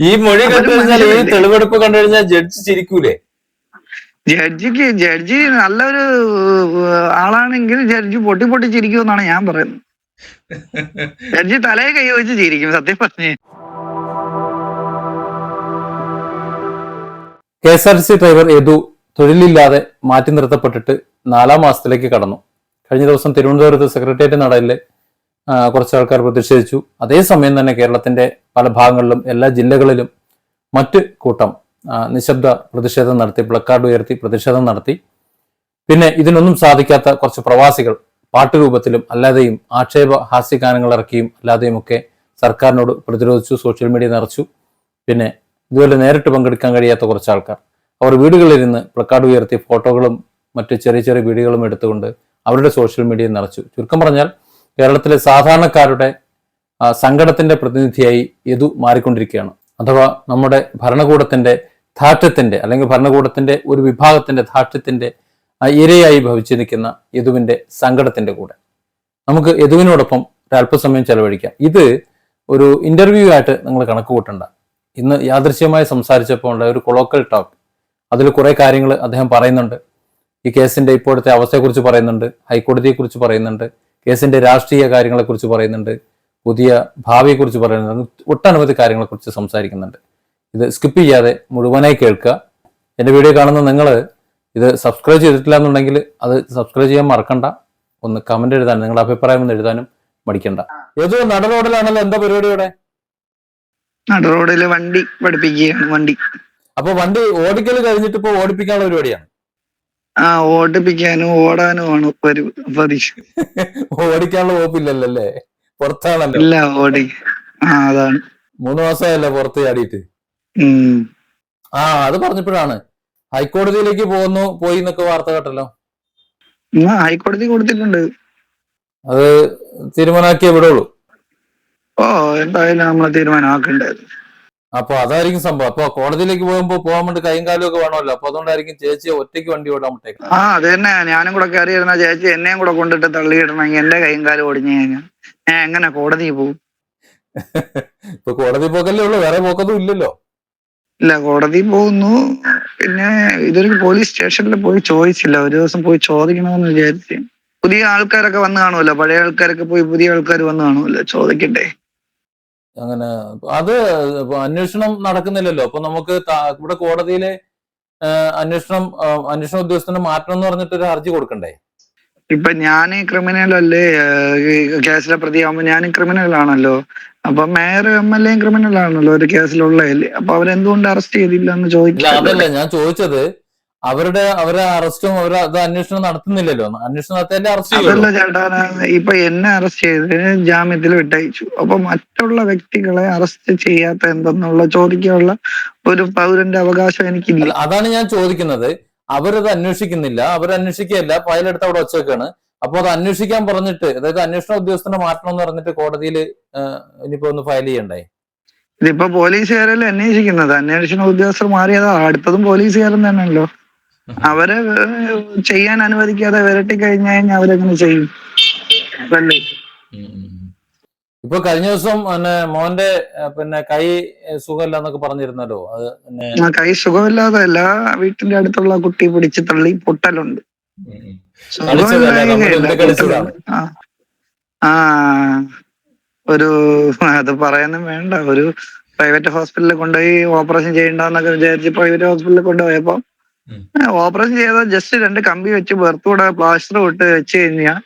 ഈ മൊഴി കണ്ടുകഴിഞ്ഞാൽ കണ്ടു ഈ തെളിവെടുപ്പ് കണ്ടുകഴിഞ്ഞാൽ ജഡ്ജി ചിരിക്കൂലേ? ജഡ്ജിക്ക് ജഡ്ജി നല്ലൊരു ആളാണെങ്കിൽ ജഡ്ജി പൊട്ടി പൊട്ടി ചിരിക്കുമെന്നാണ് ഞാൻ പറയുന്നത്. ജഡ്ജി തലയെ കൈ വെച്ച് ചിരിക്കും സത്യം പറഞ്ഞു. K S R T C driver Yadu തൊഴിലില്ലാതെ മാറ്റി നിർത്തപ്പെട്ടിട്ട് നാലാം മാസത്തിലേക്ക് കടന്നു. കഴിഞ്ഞ ദിവസം തിരുവനന്തപുരത്ത് സെക്രട്ടേറിയറ്റ് നടയിൽ ആ, കുറച്ച് ആൾക്കാർ പ്രതിഷേധിച്ചു. അതേസമയം തന്നെ കേരളത്തിന്റെ പല ഭാഗങ്ങളിലും എല്ലാ ജില്ലകളിലും മറ്റ് കൂട്ടം നിശബ്ദ പ്രതിഷേധം നടത്തി പ്ലക്കാർഡ് ഉയർത്തി പ്രതിഷേധം നടത്തി. പിന്നെ ഇതിനൊന്നും സാധിക്കാത്ത കുറച്ച് പ്രവാസികൾ പാട്ടുരൂപത്തിലും അല്ലാതെയും ആക്ഷേപ ഹാസ്യഗാനങ്ങൾ ഇറക്കിയും അല്ലാതെയും ഒക്കെ സർക്കാരിനോട് പ്രതിരോധിച്ചു സോഷ്യൽ മീഡിയ നിറച്ചു. പിന്നെ ഇതുപോലെ നേരിട്ട് പങ്കെടുക്കാൻ കഴിയാത്ത കുറച്ച് ആൾക്കാർ. അവർ വീടുകളിലിരുന്ന് പ്ലക്കാർഡ് ഉയർത്തി ഫോട്ടോകളും മറ്റ് ചെറിയ ചെറിയ വീഡിയോകളും എടുത്തുകൊണ്ട് അവരുടെ സോഷ്യൽ മീഡിയ നിറച്ചു. ചുരുക്കം പറഞ്ഞാൽ കേരളത്തിലെ സാധാരണക്കാരുടെ സങ്കടത്തിന്റെ പ്രതിനിധിയായി യദു മാറിക്കൊണ്ടിരിക്കുകയാണ്. അഥവാ നമ്മുടെ ഭരണകൂടത്തിന്റെ ധാർഷ്ട്യത്തിന്റെ അല്ലെങ്കിൽ ഭരണകൂടത്തിന്റെ ഒരു വിഭാഗത്തിന്റെ ധാർഷ്ട്യത്തിന്റെ ഇരയായി ഭവിച്ചു നിൽക്കുന്ന യദുവിന്റെ സങ്കടത്തിന്റെ കൂടെ. നമുക്ക് യദുവിനോടൊപ്പം ഒരല്പസമയം ചെലവഴിക്കാം. ഇത് ഒരു ഇന്റർവ്യൂ ആയിട്ട് നിങ്ങൾ കണക്ക് കൂട്ടണ്ട ഇന്ന് യാദൃശ്യമായി സംസാരിച്ചപ്പോൾ ഉള്ള ഒരു കൊളോക്കൽ ടോക്ക് അതിൽ കുറെ കാര്യങ്ങൾ അദ്ദേഹം പറയുന്നുണ്ട്. ഈ കേസിന്റെ ഇപ്പോഴത്തെ അവസ്ഥയെക്കുറിച്ച് പറയുന്നുണ്ട്. ഹൈക്കോടതിയെക്കുറിച്ച് പറയുന്നുണ്ട്. കേസിന്റെ രാഷ്ട്രീയ കാര്യങ്ങളെക്കുറിച്ച് പറയുന്നുണ്ട് പുതിയ ഭാവിയെക്കുറിച്ച് പറയുന്നുണ്ട് ഒട്ടനവധി കാര്യങ്ങളെക്കുറിച്ച് സംസാരിക്കുന്നുണ്ട്. ഇത് സ്കിപ്പ് ചെയ്യാതെ മുഴുവനായി കേൾക്കുക. എന്റെ വീഡിയോ കാണുന്ന നിങ്ങൾ ഇത് സബ്സ്ക്രൈബ് ചെയ്തിട്ടില്ല എന്നുണ്ടെങ്കിൽ അത് സബ്സ്ക്രൈബ് ചെയ്യാൻ മറക്കണ്ട. ഒന്ന് കമന്റ് എഴുതാൻ നിങ്ങളുടെ അഭിപ്രായം ഒന്ന് എഴുതാനും മടിക്കണ്ട. ഏതോ നടറോഡിലാണല്ലോ എന്താ പരിപാടി ഇവിടെ? നടറോഡിൽ വണ്ടി പഠിപ്പിക്കുകയാണ് വണ്ടി. അപ്പൊ വണ്ടി ഓടിക്കൽ കഴിഞ്ഞിട്ട് ഇപ്പൊ ഓടിപ്പിക്കാനുള്ള പരിപാടിയാണ്? ആ ഓടിപ്പിക്കാനും ഓടാനും പരി പരീക്ഷ ഓടിക്കാനുള്ള വകുപ്പില്ലല്ലോ അല്ലേ? പുറത്താണല്ലോ. ഇല്ല ഓടി ആ അതാണ്. മൂന്ന് മാസമായല്ലോ പുറത്ത് ചാടിയിട്ട്. ആ അത് പറഞ്ഞപ്പോഴാണ്. ഹൈക്കോടതിയിലേക്ക് പോകുന്നു പോയി എന്നൊക്കെ വാർത്ത കേട്ടല്ലോ. ഹൈക്കോടതി കൊടുത്തിട്ടുണ്ട്. അത് തീരുമാനാക്കിയേ വിടുള്ളൂ. ഓ എന്തായാലും നമ്മളെ തീരുമാനമാക്കണ്ടായിരുന്നു അപ്പൊ അതായിരിക്കും സംഭവം. അപ്പൊ കോടതിയിലേക്ക് പോകുമ്പോ പോകാൻ വേണ്ടി കൈയും കാലും ഒക്കെ വേണമല്ലോ. അപ്പൊ അതുകൊണ്ടായിരിക്കും ചേച്ചി ഒറ്റയ്ക്ക് വണ്ടി ഓടാൻ വിട്ടേക്ക് ആ അത് തന്നെ. ഞാനും കൂടെ കയറിയിരുന്ന ചേച്ചി എന്നെയും കൂടെ കൊണ്ടിട്ട് തള്ളിയിടണമെങ്കിൽ എന്റെ കൈയും കാലും ഒടിഞ്ഞു കഴിഞ്ഞാൽ ഞാൻ എങ്ങനെ കോടതി പോകും? ഇപ്പൊ കോടതി പോക്കല്ലേ ഉള്ളു. വേറെ പോക്കതും ഇല്ലല്ലോ. ഇല്ല കോടതി പോകുന്നു. പിന്നെ ഇതൊരു പോലീസ് സ്റ്റേഷനിൽ പോയി ചോദിച്ചില്ല. ഒരു ദിവസം പോയി ചോദിക്കണമെന്ന് വിചാരിച്ചു. പുതിയ ആൾക്കാരൊക്കെ വന്ന് കാണുമല്ലോ. പഴയ ആൾക്കാരൊക്കെ പോയി പുതിയ ആൾക്കാർ വന്ന് കാണുമല്ലോ. ചോദിക്കട്ടെ. അങ്ങനെ അത് ഇപ്പൊ അന്വേഷണം നടക്കുന്നില്ലല്ലോ. അപ്പൊ നമുക്ക് ഇവിടെ കോടതിയിലെ അന്വേഷണം അന്വേഷണ ഉദ്യോഗസ്ഥന് മാറ്റണം എന്ന് പറഞ്ഞിട്ട് ഒരു ഹർജി കൊടുക്കണ്ടേ? ഇപ്പൊ ഞാൻ ക്രിമിനൽ അല്ലേ കേസിലെ പ്രതിയാകുമ്പോ ഞാൻ ക്രിമിനൽ ആണല്ലോ. അപ്പൊ മേയർ എം എൽ എയും ക്രിമിനൽ ആണല്ലോ ഒരു കേസിലുള്ളതല്ലേ അപ്പൊ അവരെന്തുകൊണ്ട് അറസ്റ്റ് ചെയ്തില്ല എന്ന് ചോദിക്കില്ല അതല്ല ഞാൻ ചോദിച്ചത് അവരുടെ അവരെ അറസ്റ്റും അവരെ അത് അന്വേഷണം നടത്തുന്നില്ലല്ലോ. അന്വേഷണം നടത്തിയാലേ അറസ്റ്റ് അതല്ല ചേട്ടാ ഇപ്പൊ എന്നെ അറസ്റ്റ് ചെയ്ത് ജാമ്യത്തിൽ വിട്ടയച്ചു. അപ്പൊ മറ്റുള്ള വ്യക്തികളെ അറസ്റ്റ് ചെയ്യാത്ത എന്തെന്നുള്ള ചോദിക്കാനുള്ള ഒരു പൗരന്റെ അവകാശം എനിക്കില്ല. അതാണ് ഞാൻ ചോദിക്കുന്നത്. അവരത് അന്വേഷിക്കുന്നില്ല. അവർ അന്വേഷിക്കുകയല്ല ഫയലെടുത്ത് അവിടെ വച്ചേക്കാണ്. അപ്പൊ അത് അന്വേഷിക്കാൻ പറഞ്ഞിട്ട് അതായത് അന്വേഷണ ഉദ്യോഗസ്ഥനെ മാറ്റണം എന്ന് പറഞ്ഞിട്ട് കോടതിയിൽ ഇനിയിപ്പോ ഒന്ന് ഫയൽ ചെയ്യണ്ടേ? ഇതിപ്പോ പോലീസുകാരല്ലേ അന്വേഷിക്കുന്നത്? അന്വേഷണ ഉദ്യോഗസ്ഥർ മാറിയതാ. അടുത്തതും പോലീസുകാരൻ തന്നെയല്ലോ. അവരെ ചെയ്യാൻ അനുവദിക്കാതെ വിരട്ടി കഴിഞ്ഞു കഴിഞ്ഞാൽ അവരെങ്ങനെ ചെയ്യും. അതല്ലേ ഇപ്പൊ കഴിഞ്ഞ ദിവസം പിന്നെ മോന്റെ പിന്നെ കൈ സുഖമില്ല എന്നൊക്കെ പറഞ്ഞിരുന്നല്ലോ. അത് പിന്നെ കൈ സുഖമില്ലാതല്ല വീട്ടിന്റെ അടുത്തുള്ള കുട്ടി പിടിച്ച് തള്ളി പൊട്ടലുണ്ട്. ആ. ഒരു അത് പറയാനും വേണ്ട. ഒരു പ്രൈവറ്റ് ഹോസ്പിറ്റലിൽ കൊണ്ടുപോയി ഓപ്പറേഷൻ ചെയ്യണ്ടെന്നൊക്കെ വിചാരിച്ച് പ്രൈവറ്റ് ഹോസ്പിറ്റലിൽ കൊണ്ടുപോയപ്പോ. ഓപ്പറേഷൻ ചെയ്ത ജസ്റ്റ് രണ്ട് കമ്പി വെച്ച് പുറത്തുകൂടെ പ്ലാസ്റ്റർ ഇട്ട് വെച്ച് കഴിഞ്ഞാൽ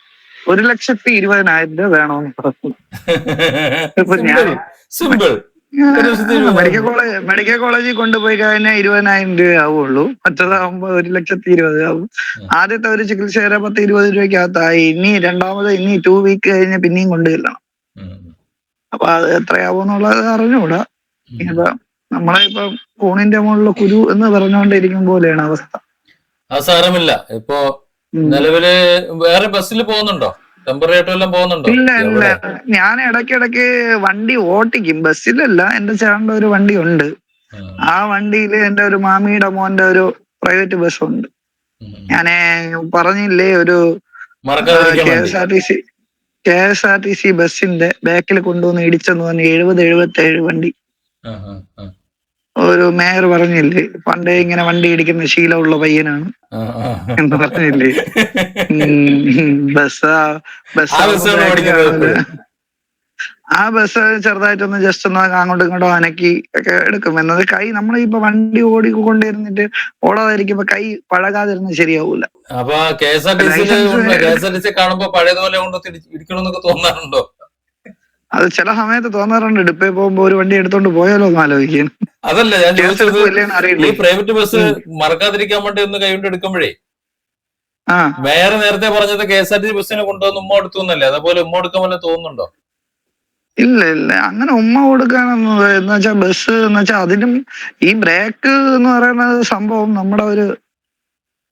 ഒരു ലക്ഷത്തി ഇരുപതിനായിരം രൂപ വേണമെന്ന് പറഞ്ഞു. ഇപ്പൊ ഞാൻ സിമ്പിൾ. മെഡിക്കൽ കോളേജ് മെഡിക്കൽ കോളേജിൽ കൊണ്ടുപോയി കഴിഞ്ഞാൽ ഇരുപതിനായിരം രൂപ ആവുള്ളൂ മറ്റേതാകുമ്പോ ഒരു ലക്ഷത്തി ഇരുപത് ആവും ആദ്യത്തെ ഒരു ചികിത്സ വരെ പത്ത് ഇരുപത് രൂപയ്ക്കകത്തായി. ഇനി രണ്ടാമത് ഇനി ടു വീക്ക് കഴിഞ്ഞ് പിന്നെയും കൊണ്ടുചെല്ലണം. അപ്പൊ അത് എത്രയാവും എന്നുള്ളത് അറിഞ്ഞുകൂടാ ഇപ്പൊ നമ്മളെ ഇപ്പൊ കൂണിന്റെ മുകളിൽ കുരു എന്ന് പറഞ്ഞുകൊണ്ടിരിക്കും പോലെയാണ് അവസ്ഥ അത് സാരമില്ല ഇപ്പൊ. നിലവിൽ വേറെ ബസ്സിൽ പോകുന്നുണ്ടോ ടെമ്പററി ആയിട്ട് വല്ലതും പോകുന്നുണ്ടോ ഇല്ല ഇല്ല? ഞാൻ ഇടയ്ക്കിടയ്ക്ക് വണ്ടി ഓട്ടിക്കും ബസ്സിലല്ല എന്റെ ചേട്ടന്റെ ഒരു വണ്ടി ഉണ്ട്. ആ വണ്ടിയിൽ എന്റെ ഒരു മാമിയുടെ മോന്റെ ഒരു പ്രൈവറ്റ് ബസ് ഉണ്ട് ഞാൻ പറഞ്ഞില്ലേ ഒരു K. S R T C K S R T C ബസ്സിന്റെ ബാക്കിൽ കൊണ്ടുവന്ന് ഇടിച്ചെന്ന് പറഞ്ഞ് എഴുപത് എഴുപത്തി ഏഴ് വണ്ടി. ഒരു മേയർ പറഞ്ഞില്ലേ പണ്ടേ ഇങ്ങനെ വണ്ടി ഇടിക്കുന്ന ശീലമുള്ള പയ്യനാണ്. എന്ന് പറഞ്ഞില്ലേ? ബസ് ബസ് ആ ബസ് ചെറുതായിട്ടൊന്ന് ജസ്റ്റ് ഒന്ന് അങ്ങോട്ടും ഇങ്ങോട്ടും അനക്കി ഒക്കെ എടുക്കും. എന്നത് കൈ നമ്മൾ ഇപ്പൊ വണ്ടി ഓടിക്കൊണ്ടിരുന്നിട്ട് ഓടാതിരിക്കുമ്പോ കൈ പഴകാതിരുന്ന ശരിയാവൂല. അപ്പൊ കെ എസ് ആർ ടി സിയിൽ License- K S R C കാണുമ്പോ പഴയതുപോലെ കൊണ്ട് തോന്നാറുണ്ടോ? അത് ചില സമയത്ത് തോന്നാറുണ്ട്. ഇടുപ്പേ പോകുമ്പോ ഒരു വണ്ടി എടുത്തോണ്ട് പോയാലോ എന്ന് ആലോചിക്കാൻ അതല്ല ഞാൻ ചോദിച്ചത് ഈ പ്രൈവറ്റ് ബസ് മറക്കാതിരിക്കാൻ വേണ്ടി ഒന്ന് കൈകൊണ്ട് എടുക്കുമ്പോഴേ. മേയർ നേരത്തെ പറഞ്ഞത് K S R T C ബസ്സിനെ കൊണ്ടുവന്ന് ഉമ്മ എടുത്തു എന്നല്ലേ അതേപോലെ ഉമ്മ എടുക്കാൻ തോന്നുന്നുണ്ടോ? ഇല്ല ഇല്ല. അങ്ങനെ ഉമ്മ കൊടുക്കാനൊന്നും എന്ന് വെച്ചാൽ ബസ് എന്ന് വെച്ചാൽ അതിനും ഈ ബ്രേക്ക് എന്ന് പറയുന്ന സംഭവം നമ്മുടെ ഒരു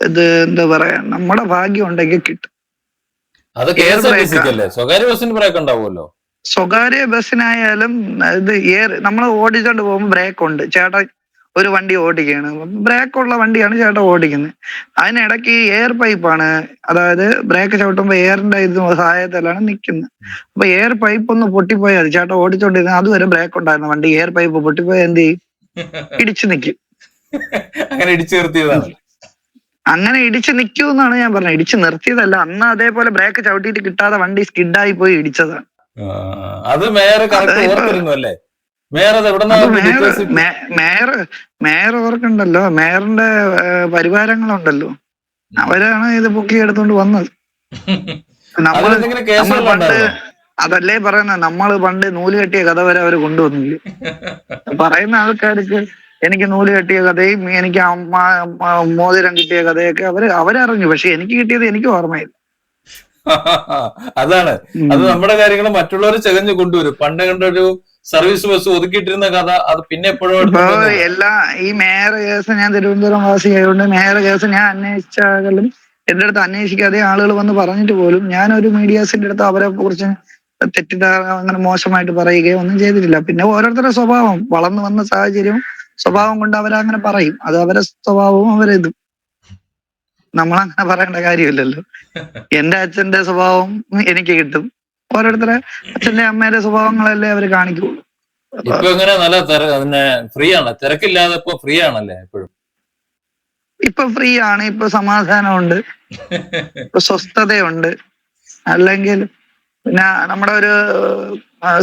ഇത് എന്താ പറയാ നമ്മുടെ ഭാഗ്യം ഉണ്ടെങ്കിൽ കിട്ടും. അത് കെ എസ് ആർ ടി സ്വകാര്യ ബസ്സിന് ബ്രേക്ക് ഉണ്ടാവുമല്ലോ. സ്വകാര്യ ബസ്സിനായാലും ഇത് ഏർ നമ്മൾ ഓടിച്ചോണ്ട് പോകുമ്പോൾ ബ്രേക്ക് ഉണ്ട്. ചേട്ടൻ ഒരു വണ്ടി ഓടിക്കുകയാണ്. ബ്രേക്ക് ഉള്ള വണ്ടിയാണ് ചേട്ടൻ ഓടിക്കുന്നത് അതിനിടയ്ക്ക് എയർ പൈപ്പാണ് അതായത് ബ്രേക്ക് ചവിട്ടുമ്പോൾ എയറിന്റെ ഇത് സഹായത്തിലാണ് നിൽക്കുന്നത് അപ്പൊ എയർ പൈപ്പ് ഒന്ന് പൊട്ടിപ്പോയാൽ അത് ചേട്ടൻ ഓടിച്ചോണ്ടിരുന്ന അതുവരെ ബ്രേക്ക് ഉണ്ടായിരുന്ന. വണ്ടി എയർ പൈപ്പ് പൊട്ടിപ്പോയാൽ എന്ത് ചെയ്യും? ഇടിച്ചു നിൽക്കും അങ്ങനെ ഇടിച്ചു നിർത്തിയതാണ്. അങ്ങനെ ഇടിച്ചു നിൽക്കൂ എന്നാണ് ഞാൻ പറഞ്ഞത്. ഇടിച്ചു നിർത്തിയതല്ല. അന്ന് അതേപോലെ ബ്രേക്ക് ചവിട്ടിയിട്ട് കിട്ടാതെ വണ്ടി സ്കിഡായി പോയി ഇടിച്ചതാണ്. അത് മേയർ കറക്റ്റ് ഓർത്തിരുന്നു അല്ലേ മേയർ അത് എവിടെ മേയർ മേയർ ഓർക്കുണ്ടല്ലോ. മേയറിന്റെ പരിവാരങ്ങളുണ്ടല്ലോ. അവരാണ് ഇത് പൊക്കി എടുത്തോണ്ട് വന്നത്. നമ്മൾ നമ്മൾ പണ്ട് അതല്ലേ പറയുന്നത് നമ്മൾ പണ്ട് നൂൽ കെട്ടിയ കഥ വരെ അവർ കൊണ്ടുവന്നില്ല? പറയുന്ന ആൾക്കാർക്ക് എനിക്ക് നൂൽ കെട്ടിയ കഥയും എനിക്ക് മോതിരം കിട്ടിയ കഥയൊക്കെ അവർ അവരറിഞ്ഞു. പക്ഷെ എനിക്ക് കിട്ടിയത് എനിക്ക് ഓർമ്മയില്ല. അതാണ്. അത് നമ്മുടെ കാര്യങ്ങൾ മറ്റുള്ളവർ ചകഞ്ഞു കൊണ്ടുവരും. പണ്ട് കണ്ടൊരു സർവീസ് ബസ് ഒതുക്കിയിട്ടിരുന്ന കഥ അത് പിന്നെ എപ്പോഴും എല്ലാ ഈ മേയർ കേസ് ഞാൻ തിരുവനന്തപുരം വാസിയായതുകൊണ്ട് മേയർ കേസ് ഞാൻ അന്വേഷിച്ചാലും എന്റെ അടുത്ത് അന്വേഷിക്കാതെ ആളുകൾ വന്ന് പറഞ്ഞിട്ട് പോലും ഞാൻ ഒരു മീഡിയാസിന്റെ അടുത്ത് അവരെ കുറിച്ച് തെറ്റിദ്ധാരണ അങ്ങനെ മോശമായിട്ട് പറയുകയോ ഒന്നും ചെയ്തിട്ടില്ല. പിന്നെ ഓരോരുത്തരുടെ സ്വഭാവം. വളർന്നു വന്ന സാഹചര്യം സ്വഭാവം കൊണ്ട് അവരങ്ങനെ പറയും. അത് അവരെ സ്വഭാവവും അവരിതും നമ്മളങ്ങനെ പറയേണ്ട കാര്യമില്ലല്ലോ. എന്റെ അച്ഛന്റെ സ്വഭാവം എനിക്ക് കിട്ടും. ഓരോരുത്തരെ അച്ഛന്റെ അമ്മയുടെ സ്വഭാവങ്ങളല്ലേ അവർ കാണിക്കുള്ളൂ. ഇപ്പൊ എങ്ങനെ നല്ല പിന്നെ ഫ്രീ ആണ് തിരക്കില്ലാതെ ഇപ്പൊ ഫ്രീ ആണല്ലേ എപ്പോഴും? ഇപ്പൊ ഫ്രീ ആണ്. ഇപ്പൊ സമാധാനമുണ്ട്. ഇപ്പൊ സ്വസ്ഥതയുണ്ട്. അല്ലെങ്കിൽ പിന്നെ നമ്മുടെ ഒരു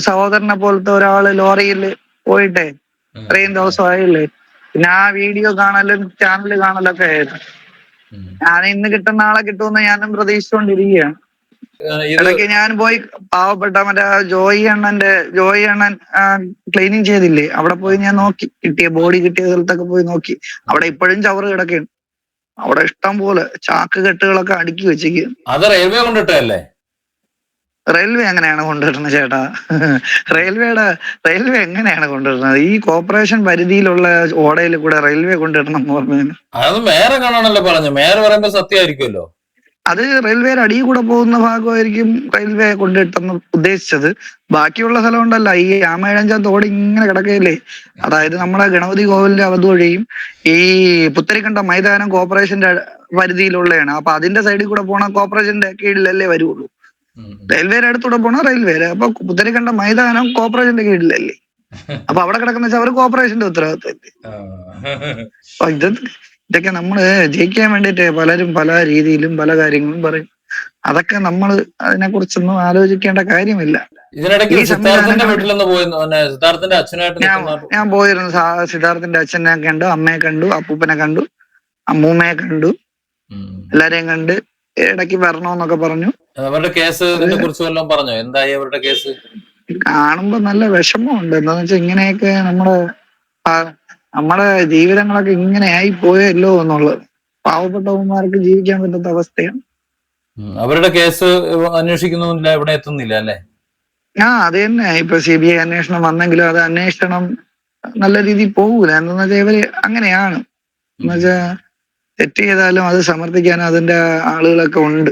സഹോദരനെ പോലത്തെ ഒരാൾ ലോറിയിൽ പോയിട്ടേ ഇത്രയും ദിവസമായില്ലേ. പിന്നെ ആ വീഡിയോ കാണലും ചാനൽ കാണലൊക്കെ ആയിരുന്നു. ഞാൻ ഇന്ന് കിട്ടുന്ന ആളെ കിട്ടുമെന്ന് ഞാനും പ്രതീക്ഷിച്ചുകൊണ്ടിരിക്കുകയാണ് ഇടയ്ക്ക് ഞാൻ പോയി പാവപ്പെട്ട മറ്റേ ജോയി അണ്ണന്റെ ജോയി അണ്ണൻ ക്ലീനിങ് ചെയ്തില്ലേ? അവിടെ പോയി ഞാൻ നോക്കി. കിട്ടിയ ബോഡി കിട്ടിയ സ്ഥലത്തൊക്കെ പോയി നോക്കി. അവിടെ ഇപ്പോഴും ചവറ് കിടക്കുകയാണ് അവിടെ ഇഷ്ടം പോലെ ചാക്ക് കെട്ടുകളൊക്കെ അടുക്കി വെച്ചേക്ക് അത് റെയിൽവേ കൊണ്ടിട്ടല്ലേ റെയിൽവേ അങ്ങനെയാണ് കൊണ്ടുവരുന്നത് ചേട്ടാ. റെയിൽവേയുടെ റെയിൽവേ എങ്ങനെയാണ് കൊണ്ടുവരുന്നത്? ഈ കോർപ്പറേഷൻ പരിധിയിലുള്ള ഓടയിൽ കൂടെ റെയിൽവേ കൊണ്ടുവരണം എന്ന് പറഞ്ഞു അത് മേയറെ കാണാണല്ലോ പറഞ്ഞു. മേയർ പറയുമ്പോ സത്യമായിരിക്കുമല്ലോ. അത് റെയിൽവേയുടെ അടിയിൽ കൂടെ പോകുന്ന ഭാഗമായിരിക്കും റെയിൽവേ കൊണ്ടിട്ടെന്ന് ഉദ്ദേശിച്ചത്. ബാക്കിയുള്ള സ്ഥലം ഉണ്ടല്ല ഈ ആമേഴഞ്ചാം തോട് ഇങ്ങനെ കിടക്കുകയല്ലേ. അതായത് നമ്മുടെ ഗണപതി കോവിലിന്റെ അവധുവഴിയും ഈ പുത്തരിക്കണ്ട മൈതാനം കോർപ്പറേഷന്റെ പരിധിയിലുള്ളതാണ് അപ്പൊ അതിന്റെ സൈഡിൽ കൂടെ പോണ കോർപ്പറേഷന്റെ കീഴിലല്ലേ വരുള്ളൂ. റെയിൽവേയുടെ അടുത്തൂടെ പോണ റെയിൽവേയുടെ അപ്പൊ കുതിരക്കണ്ട മൈതാനം കോർപ്പറേഷന്റെ കീഴിലല്ലേ? അപ്പൊ അവിടെ കിടക്കുന്ന വെച്ചാൽ അവർ കോർപ്പറേഷന്റെ ഉത്തരവാദിത്തം ആ. അപ്പൊ ഇത് ഇതൊക്കെ നമ്മൾ ജയിക്കാൻ വേണ്ടിട്ട് പലരും പല രീതിയിലും പല കാര്യങ്ങളും പറയും. അതൊക്കെ നമ്മൾ അതിനെ കുറിച്ചൊന്നും ആലോചിക്കേണ്ട കാര്യമില്ല. ഞാൻ പോയിരുന്നു. സിദ്ധാർത്ഥിന്റെ അച്ഛനെ കണ്ടു അമ്മയെ കണ്ടു അപ്പൂപ്പനെ കണ്ടു അമ്മൂമ്മയെ കണ്ടു. എല്ലാരെയും കണ്ട് ഇടയ്ക്ക് വരണമെന്നൊക്കെ പറഞ്ഞു. അവരുടെ കേസ് പറഞ്ഞു കുറിച്ച് വല്ലതും പറഞ്ഞോ? എന്തായി അവരുടെ കേസ്? കാണുമ്പോ നല്ല വിഷമമുണ്ട്. എന്താന്ന് വെച്ചാൽ ഇങ്ങനെയൊക്കെ നമ്മുടെ നമ്മുടെ ജീവിതങ്ങളൊക്കെ ഇങ്ങനെ ആയി പോയല്ലോ എന്നുള്ളത്. പാവപ്പെട്ടവന്മാർക്ക് ജീവിക്കാൻ പറ്റാത്ത അവസ്ഥയാണ്. അവരുടെ കേസ് അന്വേഷിക്കുന്നില്ല ഇവിടെ എത്തുന്നില്ല അല്ലേ? ആ അത് തന്നെ. ഇപ്പൊ സി ബി ഐ അന്വേഷണം വന്നെങ്കിലും അത് അന്വേഷണം നല്ല രീതിയിൽ പോകൂല. എന്താന്ന് വെച്ചാൽ ഇവർ അങ്ങനെയാണ്. എന്നുവെച്ചാ തെറ്റ് ചെയ്താലും അത് സമർത്ഥിക്കാൻ അതിന്റെ ആളുകളൊക്കെ ഉണ്ട്.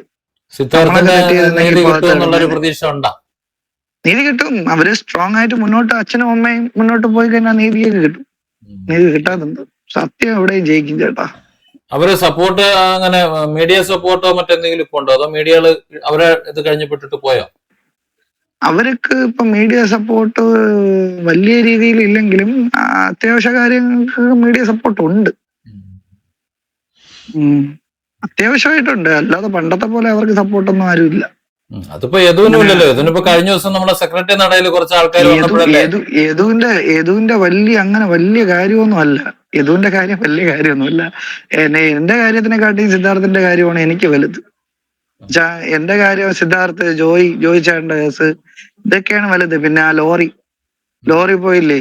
നീതി കിട്ടും അവർ സ്ട്രോങ് ആയിട്ട് മുന്നോട്ട് അച്ഛനും അമ്മയും മുന്നോട്ട് പോയി കഴിഞ്ഞാൽ നീതിയൊക്കെ കിട്ടും. നീതി കിട്ടാതുണ്ട് സത്യം എവിടെയും ജയിക്കും ചേട്ടാ. അവർ സപ്പോർട്ട് അങ്ങനെ മീഡിയ സപ്പോർട്ടോ മറ്റെന്തെങ്കിലും ഇപ്പൊ ഉണ്ടോ? അതോ മീഡിയകൾ അവരെ ഇത് പോയോ? അവർക്ക് ഇപ്പൊ മീഡിയ സപ്പോർട്ട് വലിയ രീതിയിൽ ഇല്ലെങ്കിലും അത്യാവശ്യ കാര്യങ്ങൾക്ക് മീഡിയ സപ്പോർട്ട് ഉണ്ട്. അത്യാവശ്യമായിട്ടുണ്ട്. അല്ലാതെ പണ്ടത്തെ പോലെ അവർക്ക് സപ്പോർട്ടൊന്നും ആരുമില്ല. അതിപ്പോ യദുവിനും ഇല്ലല്ലോ യദുവിനിപ്പോ കഴിഞ്ഞ ദിവസം നമ്മുടെ സെക്രട്ടറി നടയിൽ കുറച്ച് ആൾക്കാർ യദുവിന്റെ യദുവിന്റെ വലിയ അങ്ങനെ വലിയ കാര്യമൊന്നും അല്ല. യദുവിന്റെ കാര്യം വലിയ കാര്യമൊന്നുമല്ല. എന്നെ എന്റെ കാര്യത്തിനെക്കാട്ടി സിദ്ധാർത്ഥന്റെ കാര്യമാണ് എനിക്ക് വലുത്. എന്റെ കാര്യം സിദ്ധാർത്ഥ് ജോയി ജോയി ചേട്ടന്റെ കേസ് ഇതൊക്കെയാണ് വലുത്. പിന്നെ ആ ലോറി. ലോറി പോയില്ലേ.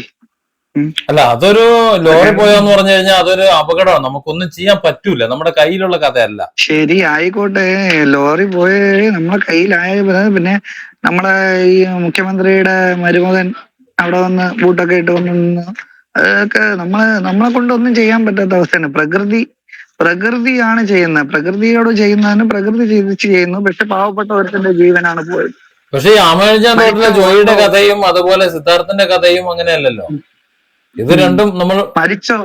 അല്ല അതൊരു ലോറി പോയെന്ന് പറഞ്ഞു കഴിഞ്ഞാൽ അതൊരു അപകടമാണ്. നമുക്കൊന്നും ചെയ്യാൻ പറ്റൂല. നമ്മുടെ കയ്യിലുള്ള കഥയല്ല. ശരി ആയിക്കോട്ടെ ലോറി പോയ നമ്മുടെ കയ്യിലായ പിന്നെ നമ്മുടെ ഈ മുഖ്യമന്ത്രിയുടെ മരുമകൻ അവിടെ വന്ന് ബൂട്ടൊക്കെ ഇട്ട് വന്ന് അതൊക്കെ നമ്മളെ നമ്മളെ കൊണ്ടൊന്നും ചെയ്യാൻ പറ്റാത്ത അവസ്ഥയാണ്. പ്രകൃതി പ്രകൃതിയാണ് ചെയ്യുന്നത്. പ്രകൃതിയോട് ചെയ്യുന്നതിന് പ്രകൃതി ചിന്തിച്ച് ചെയ്യുന്നു. പക്ഷെ പാവപ്പെട്ട ഒരുത്തിന്റെ ജീവനാണ് പോയത്. പക്ഷേ ഈ ജോയിയുടെ കഥയും അതുപോലെ സിദ്ധാർത്ഥന്റെ കഥയും അങ്ങനെയല്ലല്ലോ. ഇത് രണ്ടും നമ്മൾ മരിച്ചോ?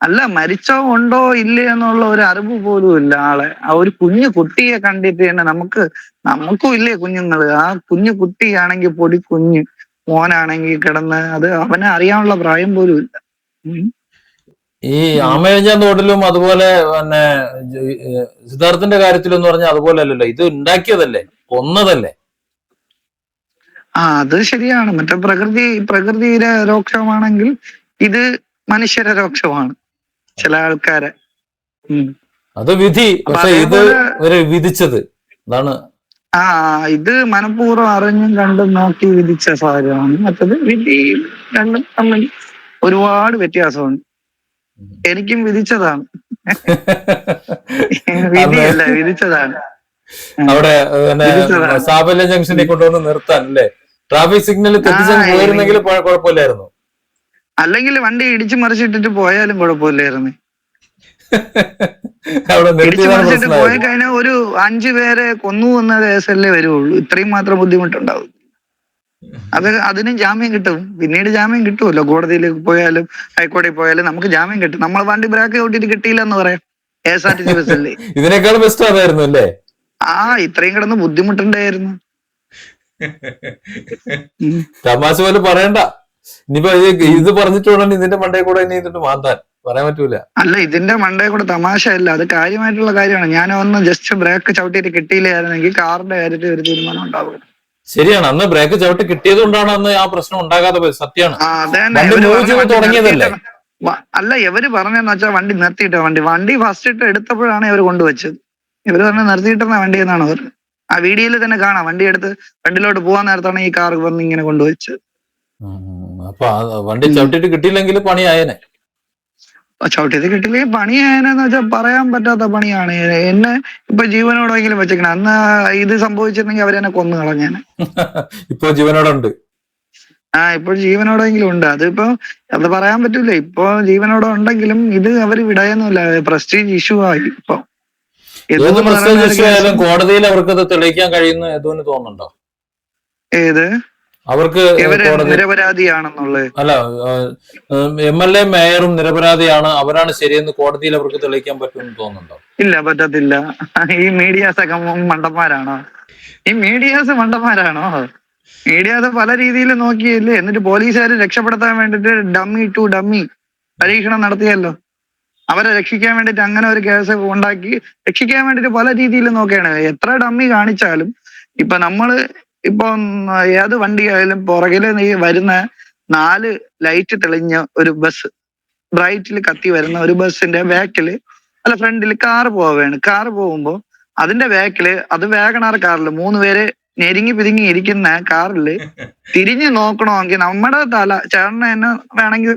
അല്ല മരിച്ചോ ഉണ്ടോ ഇല്ലേ എന്നുള്ള ഒരു അറിവ് പോലും ഇല്ല ആളെ. ആ ഒരു കുഞ്ഞു കുട്ടിയെ കണ്ടിട്ട് തന്നെ നമുക്ക് നമുക്കും ഇല്ലേ കുഞ്ഞുങ്ങൾ. ആ കുഞ്ഞു കുട്ടിയാണെങ്കിൽ പൊടി കുഞ്ഞ് മോനാണെങ്കിൽ കിടന്ന് അത് അവനെ അറിയാനുള്ള പ്രായം പോലും ഇല്ല. ഈ ആമയഞ്ഞ തോട്ടിലും അതുപോലെ പിന്നെ സിദ്ധാർത്ഥന്റെ കാര്യത്തിലും എന്ന് പറഞ്ഞാൽ അതുപോലെ അല്ലല്ലോ. ഇത് ഉണ്ടാക്കിയതല്ലേ? കൊന്നതല്ലേ? ആ അത് ശരിയാണ്. മറ്റേ പ്രകൃതി പ്രകൃതിയുടെ രോക്ഷമാണെങ്കിൽ ഇത് മനുഷ്യരെ രോക്ഷമാണ്. ചില ആൾക്കാരെ. അത് വിധി. പക്ഷെ ഇത് ഒരു വിധിച്ചത്. അതാണ്. ആ ഇത് മനഃപൂർവം അറിഞ്ഞും കണ്ടും നോക്കി വിധിച്ച സാഹചര്യമാണ് മറ്റത് വിധി രണ്ടും തമ്മിൽ ഒരുപാട് വ്യത്യാസമുണ്ട്. എനിക്കും വിധിച്ചതാണ്. വിധിയല്ല വിധിച്ചതാണ്. അവിടെ സാബല്യ ജംഗ്ഷനെ കൊണ്ടുവന്ന് നിർത്താൻ അല്ലേ? ട്രാഫിക് സിഗ്നൽ തെറ്റിച്ചങ്ങ് ആ, പോയിരുന്നെങ്കിൽ കുഴ- കുഴപ്പമില്ലായിരുന്നു. അല്ലെങ്കിൽ വണ്ടി ഇടിച്ചു മറിച്ചിട്ടിട്ട് പോയാലും കുഴപ്പമില്ലായിരുന്നു. ഇടിച്ചു പോയി കഴിഞ്ഞാൽ ഒരു അഞ്ചു പേരെ കൊന്നു എന്ന കേസല്ലേ വരുവുള്ളൂ. ഇത്രയും മാത്രം ബുദ്ധിമുട്ടുണ്ടാവും. അത് അതിനും ജാമ്യം കിട്ടും. പിന്നീട് ജാമ്യം കിട്ടുമല്ലോ കോടതിയിലേക്ക് പോയാലും ഹൈക്കോടതി പോയാലും നമുക്ക് ജാമ്യം കിട്ടും. നമ്മൾ വണ്ടി ബ്രാക്ക് ഔട്ടിട്ട് കിട്ടിയില്ല എന്ന് പറയാം K S R T C ബസ്സല്ലേ ഇതിനേക്കാൾ ബെസ്റ്റ് അതായിരുന്നു അല്ലേ? ആ ഇത്രയും കിടന്ന് ബുദ്ധിമുട്ടുണ്ടായിരുന്നു. തമാശ പോലെ പറയണ്ട. ഇനിയിപ്പോ ഇത് പറഞ്ഞിട്ടുണ്ടെങ്കിൽ ഇതിന്റെ മണ്ടേ കൂടെ ഇനി ഇതിട്ട് മാന്താൻ. പറയാൻ പറ്റൂല. അല്ല ഇതിന്റെ മണ്ടേ കൂടെ തമാശ അല്ല അത് കാര്യമായിട്ടുള്ള കാര്യമാണ്. ഞാൻ ഒന്ന് ജസ്റ്റ് ബ്രേക്ക് ചവിട്ടിയിട്ട് കിട്ടിയില്ലായിരുന്നെങ്കിൽ കാറിന്റെ കാര്യത്തിൽ ഒരു തീരുമാനം ഉണ്ടാവും ശരിയാണ്. അന്ന് ബ്രേക്ക് ചവിട്ടി കിട്ടിയത് കൊണ്ടാണ് അന്ന് ആ പ്രശ്നം ഉണ്ടാകാതെ പോയത്. സത്യമാണ്. തുടങ്ങിയതല്ലേ? അല്ല ഇവർ പറഞ്ഞെന്ന് വെച്ചാൽ വണ്ടി നിർത്തിയിട്ടോ വണ്ടി. വണ്ടി ഫസ്റ്റ് ഇട്ട് എടുത്തപ്പോഴാണ് ഇവർ കൊണ്ടുവച്ചത്. ഇവർ പറഞ്ഞ നിർത്തിയിട്ടെന്ന വണ്ടി എന്നാണ് പറഞ്ഞത്. ആ വീഡിയോയിൽ തന്നെ കാണാം. വണ്ടി എടുത്ത് ഫ്രണ്ടിലോട്ട് പോവാൻ നേരത്താണ് ഈ കാർ വന്ന് ഇങ്ങനെ കൊണ്ടുവച്ച്. അപ്പൊ വണ്ടി ചവിട്ടിട്ട് കിട്ടിയില്ലെങ്കിൽ പണിയായനെ. ചവിട്ടിയത് കിട്ടില്ലെങ്കിൽ പണിയായനെന്ന് വെച്ചാൽ പറയാൻ പറ്റാത്ത പണിയാണ്. എന്നെ ഇപ്പൊ ജീവനോടെങ്കിലും വെച്ചേക്കണം. അന്ന് ഇത് സംഭവിച്ചിരുന്നെങ്കിൽ അവരെന്നെ കൊന്നു കളഞ്ഞേ ഇപ്പൊ ജീവനോടെ ഉണ്ട് ആ ഇപ്പോൾ ജീവനോടെങ്കിലും ഉണ്ട്. അതിപ്പോ അത് പറയാൻ പറ്റൂല. ഇപ്പൊ ജീവനോടെ ഉണ്ടെങ്കിലും ഇത് അവർ വിടയൊന്നുമില്ല. പ്രസ്റ്റീജ് ഇഷ്യൂ ആയി ഇപ്പൊ. ഏത് ആയാലും കോടതിയിൽ അവർക്ക് അത് തെളിയിക്കാൻ കഴിയുന്ന ഏതോന്ന് തോന്നുന്നുണ്ടോ? ഏത്? അവർക്ക് ഇവർ നിരപരാധിയാണെന്നുള്ളത്. അല്ല എം എൽ എ മേയറും നിരപരാധിയാണ്. അവരാണ് ശരിയെന്ന് കോടതിയിൽ അവർക്ക് തെളിയിക്കാൻ പറ്റുമെന്ന് തോന്നുന്നുണ്ടോ? ഇല്ല പറ്റത്തില്ല. ഈ മീഡിയാസ് ഒക്കെ മണ്ടന്മാരാണോ? ഈ മീഡിയാസ് മണ്ടന്മാരാണോ? മീഡിയാസ് പല രീതിയിൽ നോക്കിയല്ലേ? എന്നിട്ട് പോലീസുകാർ രക്ഷപ്പെടുത്താൻ വേണ്ടിട്ട് ഡമ്മി ടു ഡമ്മി പരീക്ഷണം നടത്തിയല്ലോ. അവരെ രക്ഷിക്കാൻ വേണ്ടിയിട്ട് അങ്ങനെ ഒരു കേസ് ഉണ്ടാക്കി രക്ഷിക്കാൻ വേണ്ടിയിട്ട് പല രീതിയിൽ നോക്കുകയാണ് എത്ര ഡമ്മി കാണിച്ചാലും ഇപ്പൊ നമ്മൾ ഇപ്പം ഏത് വണ്ടിയായാലും പുറകിൽ നീ വരുന്ന നാല് ലൈറ്റ് തെളിഞ്ഞ ഒരു ബസ് ബ്രൈറ്റിൽ കത്തി വരുന്ന ഒരു ബസ്സിന്റെ ബാക്കിൽ അല്ല ഫ്രണ്ടിൽ കാറ് പോവുകയാണ് കാറ് പോകുമ്പോൾ അതിന്റെ ബാക്കിൽ അത് വേഗണാർ കാറിൽ മൂന്ന് പേര് ഞെരുങ്ങി പിരിങ്ങി ഇരിക്കുന്ന കാറിൽ തിരിഞ്ഞു നോക്കണമെങ്കിൽ നമ്മുടെ തല ചേട്ടനെ തന്നെ വേണമെങ്കിൽ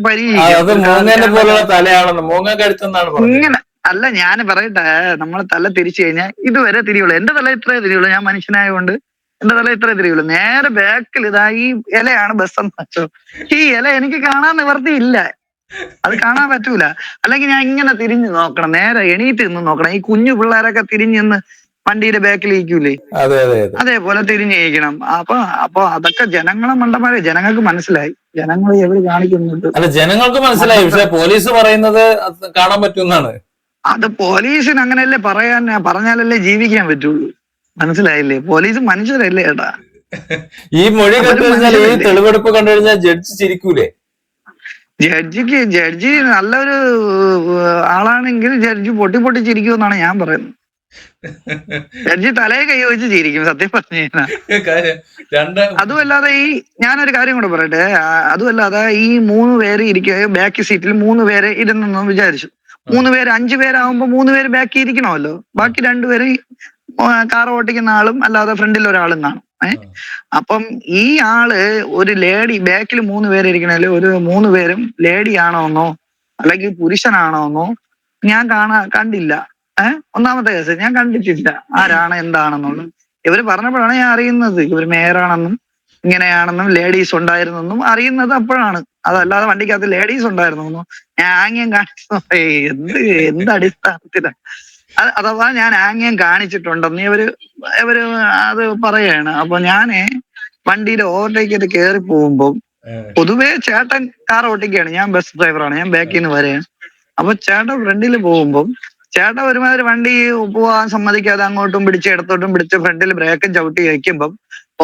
ഇങ്ങനെ അല്ല ഞാൻ പറയട്ടെ നമ്മളെ തല തിരിച്ചു കഴിഞ്ഞാൽ ഇതുവരെ തിരിയുള്ളൂ. എന്റെ തല ഇത്രേ തിരിയുള്ളൂ. ഞാൻ മനുഷ്യനായതുകൊണ്ട് എന്റെ തല ഇത്രേ തിരിയുള്ളൂ. നേരെ ബാക്കിൽ ഇതാ ഈ ഇലയാണ് ബസ് എന്ന് വെച്ചോ. ഈ ഇല എനിക്ക് കാണാൻ നിവർത്തിയില്ല. അത് കാണാൻ പറ്റൂല. അല്ലെങ്കിൽ ഞാൻ ഇങ്ങനെ തിരിഞ്ഞു നോക്കണം. നേരെ എണീറ്റ് നിന്ന് നോക്കണം. ഈ കുഞ്ഞു പിള്ളേരൊക്കെ തിരിഞ്ഞു നിന്ന് വണ്ടിയുടെ ബാക്കിൽ ഇരിക്കൂലേ അതെ അതെ അതെ. അതേപോലെ തിരിഞ്ഞിരിക്കണം. അപ്പൊ അപ്പൊ അതൊക്കെ ജനങ്ങളെ മണ്ടന്മാരെ ജനങ്ങൾക്ക് മനസ്സിലായി. ജനങ്ങൾ എവിടെ കാണിക്കുന്നുണ്ട്? അല്ല ജനങ്ങൾക്ക് മനസ്സിലായി. പക്ഷെ പോലീസ് പറയുന്നത് കാണാൻ പറ്റുമെന്നാണ്. അത് പോലീസിന് അങ്ങനെയല്ലേ പറയാൻ പറഞ്ഞാലല്ലേ ജീവിക്കാൻ പറ്റുള്ളൂ. മനസ്സിലായില്ലേ? പോലീസ് മനുഷ്യരല്ലേ ഏട്ടാ? ഈ മൊഴി അവർ കണ്ടു കഴിഞ്ഞാൽ ഈ തെളിവെടുപ്പ് ജഡ്ജി ചിരിക്കൂലേ? ജഡ്ജിക്ക് ജഡ്ജി നല്ലൊരു ആളാണെങ്കിൽ ജഡ്ജി പൊട്ടി പൊട്ടിച്ചിരിക്കുമെന്നാണ് ഞാൻ പറയുന്നത്. ജഡ്ജി തലയെ കൈ വെച്ച് ചിരിക്കും സത്യം പറഞ്ഞു കഴിഞ്ഞാൽ അതുമല്ലാതെ ഈ ഞാനൊരു കാര്യം കൂടെ പറയട്ടെ. അതുമല്ലാതെ ഈ മൂന്ന് പേര് ഇരിക്കുക ബാക്ക് സീറ്റിൽ മൂന്ന് പേര് ഇരുന്നെന്ന് വിചാരിച്ചു. മൂന്ന് പേര് അഞ്ചു പേരാകുമ്പോ മൂന്ന് പേര് ബാക്കി ഇരിക്കണമല്ലോ. ബാക്കി രണ്ടുപേര് കാർ ഓട്ടിക്കുന്ന ആളും അല്ലാതെ ഫ്രണ്ടിൽ ഒരാളും കാണും ഏഹ് അപ്പം ഈ ആൾ ഒരു ലേഡി ബാക്കിൽ മൂന്ന് പേര് ഇരിക്കണേൽ ഒരു മൂന്ന് പേരും ലേഡി ആണോന്നോ അല്ലെങ്കിൽ പുരുഷനാണോന്നോ ഞാൻ കാണാ കണ്ടില്ല. ഏഹ് ഒന്നാമത്തെ കേസ്. ഞാൻ കണ്ടിട്ടില്ല. ആരാണ് എന്താണെന്നുള്ളത് ഇവർ പറഞ്ഞപ്പോഴാണ് ഞാൻ അറിയുന്നത്. ഇവർ മേയറാണെന്നും ഇങ്ങനെയാണെന്നും ലേഡീസ് ഉണ്ടായിരുന്നെന്നും അറിയുന്നത് അപ്പോഴാണ്. അതല്ലാതെ വണ്ടിക്കകത്ത് ലേഡീസ് ഉണ്ടായിരുന്നെന്നും ഞാൻ ആംഗ്യം കാണിച്ചു എന്ത് എന്ത് അടിസ്ഥാനത്തിലാണ് അഥവാ ഞാൻ ആംഗ്യം കാണിച്ചിട്ടുണ്ടെന്ന് ഇവർ ഇവർ അത് പറയാണ്. അപ്പൊ ഞാൻ വണ്ടിയിൽ ഓവർടേക്ക് ചെയ്ത് കയറി പോകുമ്പോൾ പൊതുവേ ചേട്ടൻ കാർ ഓട്ടിക്കുകയാണ്. ഞാൻ ബസ് ഡ്രൈവറാണ്. ഞാൻ ബാക്കിൽ നിന്ന് വരെയാണ് അപ്പൊ ചേട്ടൻ ഫ്രണ്ടിൽ പോകുമ്പോൾ ചേട്ടൻ ഒരുമാതിരി വണ്ടി പോവാൻ സമ്മതിക്കാതെ അങ്ങോട്ടും പിടിച്ച് ഇടത്തോട്ടും പിടിച്ച് ഫ്രണ്ടിൽ ബ്രേക്കും ചവിട്ടി വയ്ക്കുമ്പം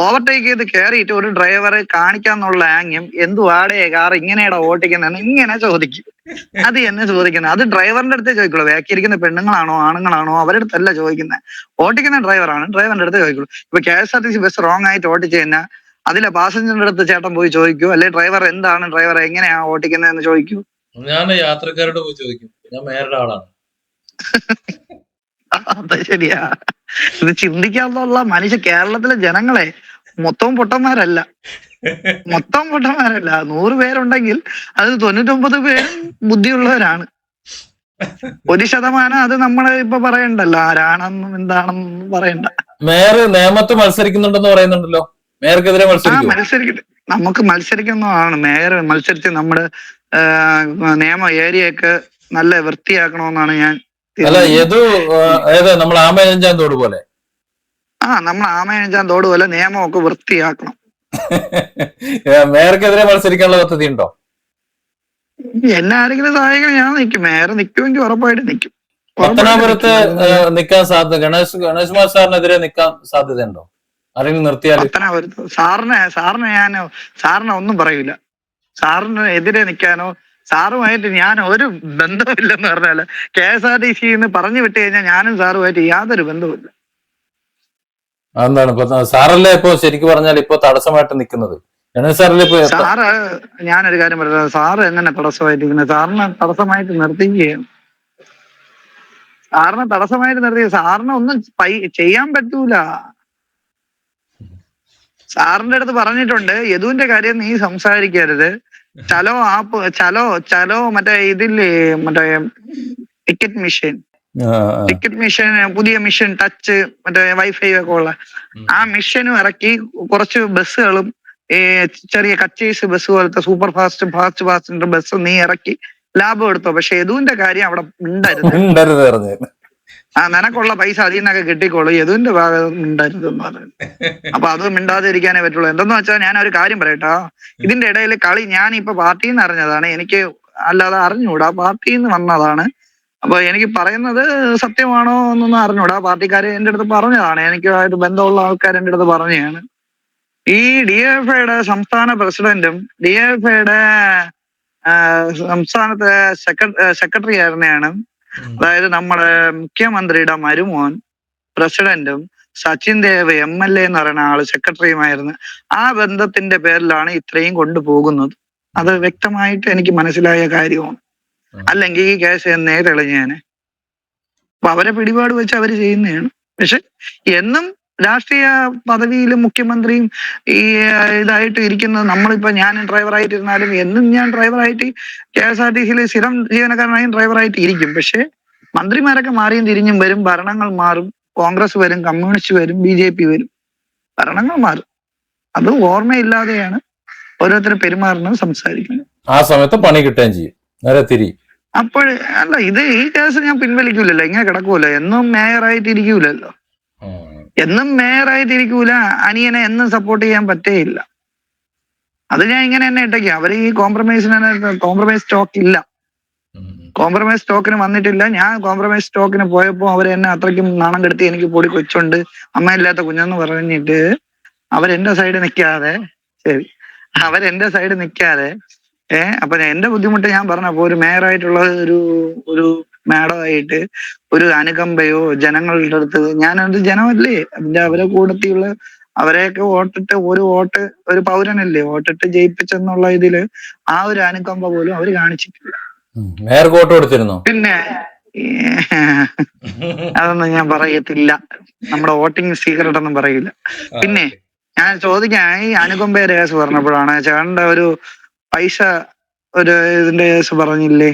ഓവർടേക്ക് ചെയ്ത് കയറിയിട്ട് ഒരു ഡ്രൈവറെ കാണിക്കാന്നുള്ള ആംഗ്യം എന്തുവാടേ കാർ ഇങ്ങനെയാടാ ഓട്ടിക്കുന്നതെന്ന് ഇങ്ങനെ ചോദിക്കും. അത് എന്നെ ചോദിക്കുന്നത്. അത് ഡ്രൈവറിന്റെ അടുത്ത് ചോദിക്കുള്ളൂ. വേക്കിയിരിക്കുന്ന പെണ്ണുങ്ങളാണോ ആണുങ്ങളാണോ അവരുടെ അടുത്തല്ല ചോദിക്കുന്നത് ഓട്ടിക്കുന്ന ഡ്രൈവറാണ് ഡ്രൈവറിന്റെ അടുത്ത് ചോദിക്കുള്ളൂ. ഇപ്പൊ K S R T C bus wrong ആയിട്ട് ഓട്ടിച്ചു കഴിഞ്ഞാൽ അതിലെ പാസഞ്ചറിന്റെ അടുത്ത് ചേട്ടൻ പോയി ചോദിക്കൂ. അല്ലെ ഡ്രൈവർ എന്താണ് ഡ്രൈവർ എങ്ങനെയാ ഓട്ടിക്കുന്നതെന്ന് ചോദിക്കൂ. ഞാൻ യാത്രക്കാരോട് പോയി ചോദിക്കും. ഞാൻ മേരുടെ ആളാണ്. അത് ശരിയാ. ഇത് ചിന്തിക്കാത്തുള്ള മനുഷ്യ കേരളത്തിലെ ജനങ്ങളെ മൊത്തം പൊട്ടന്മാരല്ല. മൊത്തം പൊട്ടന്മാരല്ല. നൂറ് പേരുണ്ടെങ്കിൽ അത് തൊണ്ണൂറ്റൊമ്പത് പേരും ബുദ്ധിയുള്ളവരാണ്. ഒരു ശതമാനം അത് നമ്മൾ ഇപ്പൊ പറയണ്ടല്ലോ. ആരാണെന്നും എന്താണെന്നും പറയണ്ട. മേയർ നിയമത്ത് മത്സരിക്കുന്നുണ്ടെന്ന് പറയുന്നുണ്ടല്ലോ. മേയർക്കെതിരെ മത്സരിക്കും മത്സരിക്കട്ടെ. നമുക്ക് മത്സരിക്കുന്നതാണ്. മേയർ മത്സരിച്ച് നമ്മുടെ നിയമ നിയമ ഏരിയയൊക്കെ നല്ല വൃത്തിയാക്കണമെന്നാണ് ഞാൻ അല്ല ഏതു ഏത് നമ്മൾ ആമയഞ്ചാൻ തോട് പോലെ? ആ നമ്മൾ ആമയഞ്ചാൻ തോട് പോലെ നിയമമൊക്കെ വൃത്തിയാക്കണം. മേയർക്കെതിരെ മത്സരിക്കാനുള്ള പദ്ധതി ഉണ്ടോ എന്നെ ആരെങ്കിലും സഹായിക്കണം ഞാൻ നിൽക്കും. മേയർ നിൽക്കുമെങ്കിൽ ഉറപ്പായിട്ട് നിൽക്കും. പത്തനാപുരത്ത് നിൽക്കാൻ സാധ്യത ഗണേഷ് ഗണേഷ് കുമാർ സാറിനെതിരെ നിൽക്കാൻ സാധ്യതയുണ്ടോ? ആരെങ്കിലും നിർത്തിയാൽ? പത്തനാപുരത്ത്. സാറിനെ സാറിനെ ഞാൻ സാറിനെ ഒന്നും പറയൂല. സാറിന് എതിരെ നിൽക്കാനോ സാറുമായിട്ട് ഞാൻ ഒരു ബന്ധമില്ലെന്ന് പറഞ്ഞാൽ കെ എസ് ആർ ടി സിന്ന് പറഞ്ഞു വിട്ട് കഴിഞ്ഞാൽ ഞാനും സാറുമായിട്ട് യാതൊരു ബന്ധവുമില്ല. എന്താണ് ഇപ്പൊ സാറല്ലേ ഇപ്പൊ ശരിക്കും പറഞ്ഞാൽ ഇപ്പൊ തടസ്സമായിട്ട് നിൽക്കുന്നത്? സാറ് ഞാനൊരു കാര്യം പറയാം സാറ് എങ്ങനെ തടസ്സമായിട്ടിരിക്കുന്നത് സാറിനെ തടസ്സമായിട്ട് നിർത്തിക്കുകയാണ്. സാറിനെ തടസ്സമായിട്ട് നിർത്തി സാറിനെ ഒന്നും ചെയ്യാൻ പറ്റൂല. സാറിന്റെ അടുത്ത് പറഞ്ഞിട്ടുണ്ട് യദുവിന്റെ കാര്യം നീ സംസാരിക്കരുത്. ചലോ ആപ്പ് ചലോ ചലോ മറ്റേ ഇതില്ലേ മറ്റേ ടിക്കറ്റ് മിഷൻ. ടിക്കറ്റ് മെഷീൻ പുതിയ മിഷൻ ടച്ച് മറ്റേ വൈഫൈ ഒക്കെ ഉള്ള. ആ മെഷീനും ഇറക്കി കുറച്ച് ബസ്സുകളും ഈ ചെറിയ കച്ചേസ് ബസ് പോലത്തെ super fast fast fast bus നീ ഇറക്കി ലാഭം എടുത്തോ. പക്ഷെ യദുവിന്റെ കാര്യം അവിടെ ഉണ്ടായിരുന്നു ആ നിനക്കുള്ള പൈസ അതിൽ നിന്നൊക്കെ കിട്ടിക്കോളൂ. യദുവിന്റെ ഭാഗം ഉണ്ടായിരുന്നു അപ്പൊ അത് മിണ്ടാതിരിക്കാനേ പറ്റുള്ളൂ. എന്തെന്ന് വെച്ചാൽ ഞാൻ ഒരു കാര്യം പറയട്ടോ. ഇതിന്റെ ഇടയിൽ കളി ഞാൻ ഇപ്പൊ പാർട്ടിയിൽ നിന്ന് അറിഞ്ഞതാണ്. എനിക്ക് അല്ലാതെ അറിഞ്ഞൂടാ. പാർട്ടിയിൽ നിന്ന് വന്നതാണ്. അപ്പൊ എനിക്ക് പറയുന്നത് സത്യമാണോ എന്നൊന്നും അറിഞ്ഞൂടാ. പാർട്ടിക്കാര് എന്റെ അടുത്ത് പറഞ്ഞതാണ്. എനിക്ക് ആയിട്ട് ബന്ധമുള്ള ആൾക്കാർ എന്റെ അടുത്ത് പറഞ്ഞതാണ്. ഈ ഡി എഫ് ഐയുടെ സംസ്ഥാന പ്രസിഡന്റും ഡി എഫ് ഐയുടെ സംസ്ഥാനത്തെ സെക്രട്ടറി ആയിരുന്നെയാണ് അതായത് നമ്മുടെ മുഖ്യമന്ത്രിയുടെ മരുമോൻ പ്രസിഡന്റും Sachin Dev M L A എന്ന് പറയുന്ന ആൾ സെക്രട്ടറിയുമായിരുന്നു ആ ബന്ധത്തിന്റെ പേരിലാണ് ഇത്രയും കൊണ്ടുപോകുന്നത്. അത് വ്യക്തമായിട്ട് എനിക്ക് മനസ്സിലായ കാര്യമാണ്. അല്ലെങ്കിൽ ഈ കേസ് എന്നേ തെളിഞ്ഞേനെ. അപ്പൊ അവരെ പിടിപാട് വെച്ച് അവർ ചെയ്യുന്നതാണ്. പക്ഷെ എന്നും രാഷ്ട്രീയ പദവിയിലും മുഖ്യമന്ത്രിയും ഈ ഇതായിട്ട് ഇരിക്കുന്നത് നമ്മളിപ്പോ ഞാൻ ഡ്രൈവറായിട്ടിരുന്നാലും എന്നും ഞാൻ ഡ്രൈവറായിട്ട് കെ എസ് ആർ ടി സിയിൽ സ്ഥിരം ജീവനക്കാരനായും ഡ്രൈവറായിട്ട് ഇരിക്കും. പക്ഷെ മന്ത്രിമാരൊക്കെ മാറിയും തിരിഞ്ഞും വരും ഭരണങ്ങൾ മാറും കോൺഗ്രസ് വരും കമ്മ്യൂണിസ്റ്റ് വരും ബി ജെ പി വരും. ഭരണങ്ങൾ മാറും. അത് ഓർമ്മയില്ലാതെയാണ് ഓരോരുത്തർ പെരുമാറുന്നത് സംസാരിക്കുന്നത്. ആ സമയത്ത് പണി കിട്ടുകയും ചെയ്യും. നേരെ തിരി. അപ്പോൾ അല്ല ഇത് ഈ കേസ് ഞാൻ പിൻവലിക്കൂലല്ലോ ഇങ്ങനെ കിടക്കൂലോ? എന്നും മേയറായിട്ട് ഇരിക്കൂലല്ലോ. എന്നും മേയറായിട്ടിരിക്കൂല അനിയനെ എന്നും സപ്പോർട്ട് ചെയ്യാൻ പറ്റേയില്ല. അത് ഞാൻ ഇങ്ങനെ തന്നെ ഇട്ടേക്കും അവർ ഈ കോംപ്രമൈസിന് കോംപ്രമൈസ് സ്റ്റോക്ക് ഇല്ല. കോംപ്രമൈസ് സ്റ്റോക്കിന് വന്നിട്ടില്ല. ഞാൻ കോംപ്രമൈസ് സ്റ്റോക്കിന് പോയപ്പോ അവർ എന്നെ അത്രയ്ക്കും നാണം കെടുത്തി എനിക്ക് പൊടി കൊച്ചുണ്ട്. അമ്മയില്ലാത്ത കുഞ്ഞെന്ന് പറഞ്ഞിട്ട് അവരെന്റെ സൈഡ് നിൽക്കാതെ ശരി. അവരെന്റെ സൈഡ് നിൽക്കാതെ ഏ? അപ്പൊ എന്റെ ബുദ്ധിമുട്ട് ഞാൻ പറഞ്ഞപ്പോ ഒരു മേയറായിട്ടുള്ള ഒരു ഒരു മാഡമായിട്ട് ഒരു അനുകമ്പയോ ജനങ്ങളുടെ അടുത്ത് ഞാനത് ജനമല്ലേ? അതിന്റെ അവരെ കൂട്ടത്തിലുള്ള അവരെയൊക്കെ വോട്ടിട്ട് ഒരു വോട്ട് ഒരു പൗരനല്ലേ വോട്ടിട്ട് ജയിപ്പിച്ചെന്നുള്ള ഇതിൽ ആ ഒരു അനുകമ്പ പോലും അവർ കാണിച്ചിട്ടില്ല. മേയർ വോട്ട് കൊടുത്തിരുന്നോ? പിന്നെ അതൊന്നും ഞാൻ പറയത്തില്ല. നമ്മുടെ വോട്ടിംഗ് സീക്രട്ട് ഒന്നും പറയില്ല പിന്നെ ഞാൻ ചോദിക്കാൻ ഈ അനുകമ്പ കേസ് പറഞ്ഞപ്പോഴാണ് ചേട്ടന്റെ ഒരു പൈസ ഒരു ഇതിന്റെ കേസ് പറഞ്ഞില്ലേ?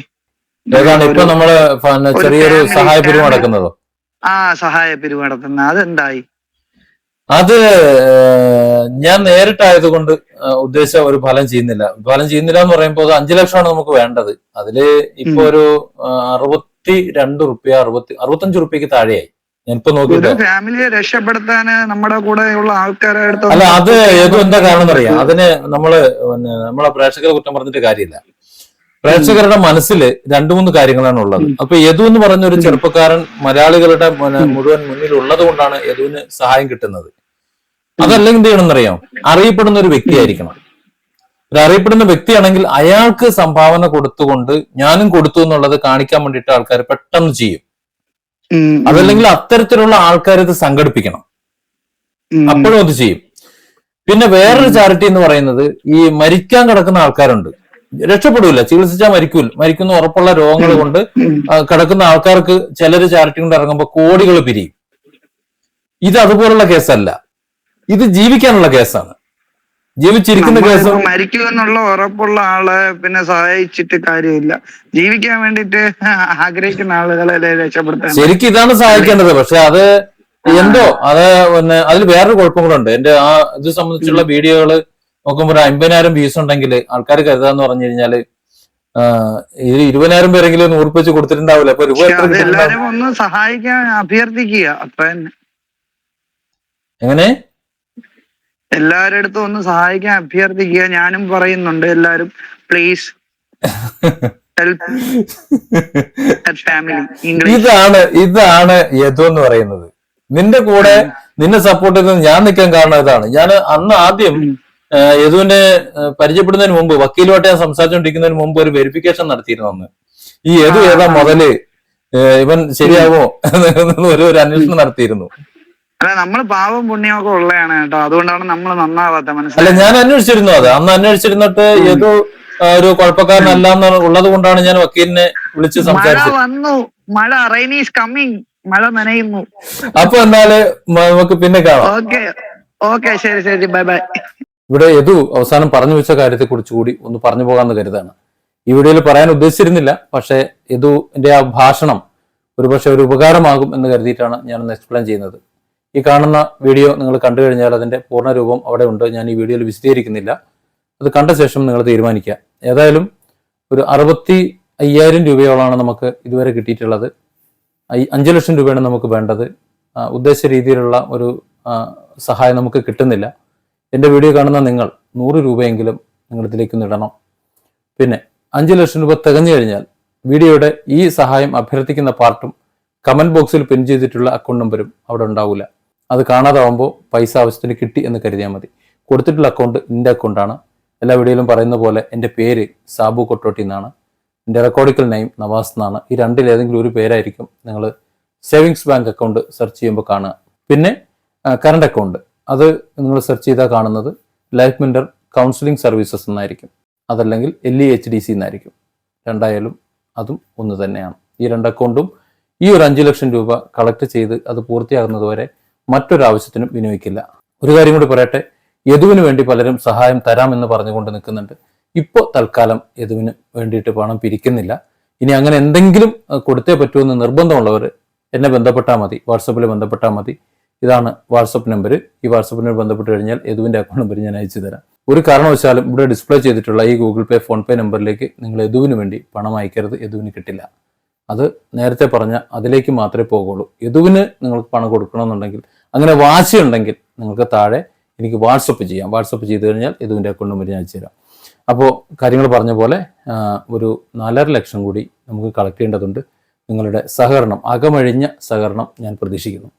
ഏതാണ് ഇപ്പൊ ഒരു- നമ്മൾ ചെറിയൊരു സഹായ പിരിവ് നടക്കുന്നതോ? ആ സഹായ പിരിവ് നടക്കുന്ന അതെന്തായി? അത് ഞാൻ നേരിട്ടായതുകൊണ്ട് കൊണ്ട് ഉദ്ദേശിച്ച ഒരു ഫലം ചെയ്യുന്നില്ല. ഫലം ചെയ്യുന്നില്ല എന്ന് പറയുമ്പോൾ അഞ്ചു ലക്ഷമാണ് നമുക്ക് വേണ്ടത്. അതിൽ ഇപ്പൊ ഒരു അറുപത്തി രണ്ട് റുപ്യ അറുപത്തി അറുപത്തഞ്ച് റുപ്യക്ക് താഴെയായി. ഞാനിപ്പോ ഫാമിലിയെ രക്ഷപ്പെടുത്താന് നമ്മുടെ കൂടെ ഉള്ള ആൾക്കാരെ അടുത്ത് അല്ല അത് ഏതും എന്താ കാരണം അറിയാം അതിന് നമ്മൾ പിന്നെ നമ്മളെ പ്രേക്ഷകരെ കുറ്റം പറഞ്ഞിട്ട് കാര്യമില്ല. പ്രേക്ഷകരുടെ മനസ്സിൽ രണ്ടു മൂന്ന് കാര്യങ്ങളാണ് ഉള്ളത്. അപ്പൊ യദു എന്ന് പറഞ്ഞ ഒരു ചെറുപ്പക്കാരൻ മലയാളികളുടെ മുഴുവൻ മുന്നിൽ ഉള്ളത് കൊണ്ടാണ് യദുവിന് സഹായം കിട്ടുന്നത്. അതല്ലെങ്കിൽ എന്ത് ചെയ്യണമെന്നറിയാം അറിയപ്പെടുന്ന ഒരു വ്യക്തിയായിരിക്കണം. ഒരു അറിയപ്പെടുന്ന വ്യക്തിയാണെങ്കിൽ അയാൾക്ക് സംഭാവന കൊടുത്തുകൊണ്ട് ഞാനും കൊടുത്തു എന്നുള്ളത് കാണിക്കാൻ വേണ്ടിയിട്ട് ആൾക്കാർ പെട്ടെന്ന് ചെയ്യും. അതല്ലെങ്കിൽ അത്തരത്തിലുള്ള ആൾക്കാർ ഇത് സംഘടിപ്പിക്കണം. അപ്പോഴും അത് ചെയ്യും. പിന്നെ വേറൊരു ചാരിറ്റി എന്ന് പറയുന്നത് ഈ മരിക്കാൻ കിടക്കുന്ന ആൾക്കാരുണ്ട്. രക്ഷപ്പെടില്ല ചികിത്സിച്ചാൽ മരിക്കൂല മരിക്കുന്ന ഉറപ്പുള്ള രോഗങ്ങൾ കൊണ്ട് കിടക്കുന്ന ആൾക്കാർക്ക് ചിലര് ചാരിറ്റി കൊണ്ട് ഇറങ്ങുമ്പോൾ കോടികൾ പിരിയും. ഇത് അതുപോലുള്ള കേസല്ല. ഇത് ജീവിക്കാനുള്ള കേസാണ്. ജീവിച്ചിരിക്കുന്ന കേസ് മരിക്കുമെന്നുള്ള ഉറപ്പുള്ള ആളെ പിന്നെ സഹായിച്ചിട്ട് കാര്യമില്ല. ജീവിക്കാൻ വേണ്ടിട്ട് ആഗ്രഹിക്കുന്ന ആളുകളെ രക്ഷപ്പെടുത്താൻ? ശരിക്കും ഇതാണ് സഹായിക്കേണ്ടത്. പക്ഷെ അത് എന്തോ അത് പിന്നെ അതിൽ വേറൊരു കുഴപ്പം കൂടെ ഉണ്ട്. എന്റെ ആ ഇത് സംബന്ധിച്ചുള്ള വീഡിയോകൾ നോക്കുമ്പോൾ ഒരു അമ്പതിനായിരം വ്യൂസ് ഉണ്ടെങ്കിൽ ആൾക്കാർ കരുതാന്ന് പറഞ്ഞു കഴിഞ്ഞാൽ ഇത് ഇരുപതിനായിരം പേരെങ്കിലും ഒന്ന് ഉറപ്പിച്ച് കൊടുത്തിട്ടുണ്ടാവില്ല. അപ്പൊ രൂപ? എല്ലാരും ഒന്ന് സഹായിക്കാൻ അഭ്യർത്ഥിക്കുക. എങ്ങനെ? എല്ലാവരുടെ അടുത്തും ഒന്ന് സഹായിക്കാൻ അഭ്യർത്ഥിക്കുക. ഞാനും പറയുന്നുണ്ട് എല്ലാരും പ്ലീസ് ഇതാണ് ഇതാണ് യദു എന്ന് പറയുന്നത്. നിന്റെ കൂടെ നിന്നെ സപ്പോർട്ട് ചെയ്തത് ഞാൻ നിൽക്കാൻ കാരണം ഇതാണ്. ഞാൻ അന്ന് ആദ്യം യദുവിനെ പരിചയപ്പെടുന്നതിന് മുമ്പ് വക്കീലുമായിട്ട് ഞാൻ സംസാരിച്ചുകൊണ്ടിരിക്കുന്നതിന് മുമ്പ് ഒരു വെരിഫിക്കേഷൻ നടത്തിയിരുന്നു അന്ന്. ഈ യദു ഏതാ. മുതൽ? ഇവൻ ശരിയാവോ ഒരു അന്വേഷണം നടത്തിയിരുന്നു. അല്ല നമ്മൾ പാവം പുണ്യമൊക്കെ ഉള്ളതാണ് കേട്ടോ. അതുകൊണ്ടാണ് നമ്മൾ നന്നാവാത്ത. അല്ല മനസ്സിലായി ഞാൻ അന്വേഷിച്ചിരുന്നു അത്. അന്ന് അന്വേഷിച്ചിരുന്നിട്ട് ഏതോ ആ, ഒരു കുഴപ്പക്കാരനല്ല ഉള്ളത് കൊണ്ടാണ് ഞാൻ വക്കീലിനെ വിളിച്ച് മഴ സംസാരിച്ചത്. വന്നു. മഴ റെയിൻ ഈസ് കമ്മിങ് മഴ നനയുന്നു. അപ്പൊ എന്നാൽ മ- നമുക്ക് പിന്നെ കാണാം. ഓക്കെ. ഓക്കെ ശരി ശരി. Bye bye. ഇവിടെ യദു അവസാനം പറഞ്ഞു വെച്ച കാര്യത്തെ കുറിച്ച് കൂടി ഒന്ന് പറഞ്ഞു പോകാമെന്ന് കരുതാണ്. ഈ വീഡിയോയിൽ പറയാൻ ഉദ്ദേശിച്ചിരുന്നില്ല പക്ഷേ യദുവിന്റെ ആ ഭാഷണം ഒരുപക്ഷെ ഒരു ഉപകാരമാകും എന്ന് കരുതിയിട്ടാണ് ഞാനൊന്ന് എക്സ്പ്ലെയിൻ ചെയ്യുന്നത്. ഈ കാണുന്ന വീഡിയോ നിങ്ങൾ കണ്ടു കഴിഞ്ഞാൽ അതിന്റെ പൂർണ രൂപം അവിടെ ഉണ്ട്. ഞാൻ ഈ വീഡിയോയിൽ വിശദീകരിക്കുന്നില്ല. അത് കണ്ട ശേഷം നിങ്ങൾ തീരുമാനിക്കുക. ഏതായാലും ഒരു അറുപത്തി അയ്യായിരം രൂപയോളമാണ് നമുക്ക് ഇതുവരെ കിട്ടിയിട്ടുള്ളത്. അഞ്ച് ലക്ഷം രൂപയാണ് നമുക്ക് വേണ്ടത്. ഉദ്ദേശ രീതിയിലുള്ള ഒരു സഹായം നമുക്ക് കിട്ടുന്നില്ല. എന്റെ വീഡിയോ കാണുന്ന നിങ്ങൾ നൂറ് രൂപയെങ്കിലും നിങ്ങൾ ഇതിലേക്ക് ഇടണം പിന്നെ അഞ്ച് ലക്ഷം രൂപ തികഞ്ഞു കഴിഞ്ഞാൽ വീഡിയോയുടെ ഈ സഹായം അഭ്യർത്ഥിക്കുന്ന പാർട്ടും കമന്റ് ബോക്സിൽ പിൻ ചെയ്തിട്ടുള്ള അക്കൗണ്ട് നമ്പരും അവിടെ ഉണ്ടാവില്ല അത് കാണാതാവുമ്പോൾ പൈസ ആവശ്യത്തിന് കിട്ടി എന്ന് കരുതിയാൽ മതി. കൊടുത്തിട്ടുള്ള അക്കൗണ്ട് എന്റെ അക്കൗണ്ടാണ് എല്ലാ വീഡിയോയിലും പറയുന്ന പോലെ എന്റെ പേര് സാബു കൊട്ടോട്ടി എന്നാണ്. എന്റെ റെക്കോർഡിക്കൽ നെയിം നവാസ് എന്നാണ്. ഈ രണ്ടിൽ ഏതെങ്കിലും ഒരു പേരായിരിക്കും നിങ്ങൾ സേവിങ്സ് ബാങ്ക് അക്കൗണ്ട് സെർച്ച് ചെയ്യുമ്പോൾ കാണുക. പിന്നെ കറണ്ട് അക്കൗണ്ട് അത് നിങ്ങൾ സെർച്ച് ചെയ്താൽ കാണുന്നത് ലൈഫ് മിൻഡർ കൗൺസിലിംഗ് സർവീസസ് എന്നായിരിക്കും. അതല്ലെങ്കിൽ L E H D C എന്നായിരിക്കും. രണ്ടായാലും അതും ഒന്ന് തന്നെയാണ്. ഈ രണ്ട് അക്കൗണ്ടും ഈ ഒരു അഞ്ച് ലക്ഷം രൂപ കളക്ട് ചെയ്ത് അത് പൂർത്തിയാകുന്നതുവരെ മറ്റൊരു ആവശ്യത്തിനും വിനിയോഗിക്കില്ല. ഒരു കാര്യം കൂടി പറയട്ടെ. യദുവിന് വേണ്ടി പലരും സഹായം തരാമെന്ന് പറഞ്ഞുകൊണ്ട് നിൽക്കുന്നുണ്ട്. ഇപ്പോൾ തൽക്കാലം യദുവിന് വേണ്ടിയിട്ട് പണം പിരിക്കുന്നില്ല. ഇനി അങ്ങനെ എന്തെങ്കിലും കൊടുത്തേ പറ്റുമെന്ന് നിർബന്ധമുള്ളവർ എന്നെ ബന്ധപ്പെട്ടാൽ മതി. വാട്സപ്പിൽ ബന്ധപ്പെട്ടാൽ മതി. ഇതാണ് വാട്സപ്പ് നമ്പർ ഈ വാട്സപ്പ് നമ്പർ ബന്ധപ്പെട്ട് കഴിഞ്ഞാൽ യദുവിന്റെ അക്കൗണ്ട് നമ്പർ ഞാൻ അയച്ചു തരാം. ഒരു കാരണവശാലും ഇവിടെ ഡിസ്പ്ലേ ചെയ്തിട്ടുള്ള ഈ ഗൂഗിൾ പേ ഫോൺ പേ നമ്പറിലേക്ക് നിങ്ങൾ യദുവിന് വേണ്ടി പണം അയക്കരുത്. യദുവിന് കിട്ടില്ല. അത് നേരത്തെ പറഞ്ഞ അതിലേക്ക് മാത്രമേ പോകുള്ളൂ യദുവിന് നിങ്ങൾക്ക് പണം കൊടുക്കണമെന്നുണ്ടെങ്കിൽ അങ്ങനെ വാശിയുണ്ടെങ്കിൽ നിങ്ങൾക്ക് താഴെ എനിക്ക് വാട്സപ്പ് ചെയ്യാം. വാട്സപ്പ് ചെയ്ത് കഴിഞ്ഞാൽ യദുവിന്റെ അക്കൗണ്ട് നമ്പർ ഞാൻ അയച്ചു തരാം. അപ്പോൾ കാര്യങ്ങൾ പറഞ്ഞ പോലെ ഒരു നാലര ലക്ഷം കൂടി നമുക്ക് കളക്ട് ചെയ്യേണ്ടതുണ്ട്. നിങ്ങളുടെ സഹകരണം അകമഴിഞ്ഞ സഹകരണം ഞാൻ പ്രതീക്ഷിക്കുന്നു.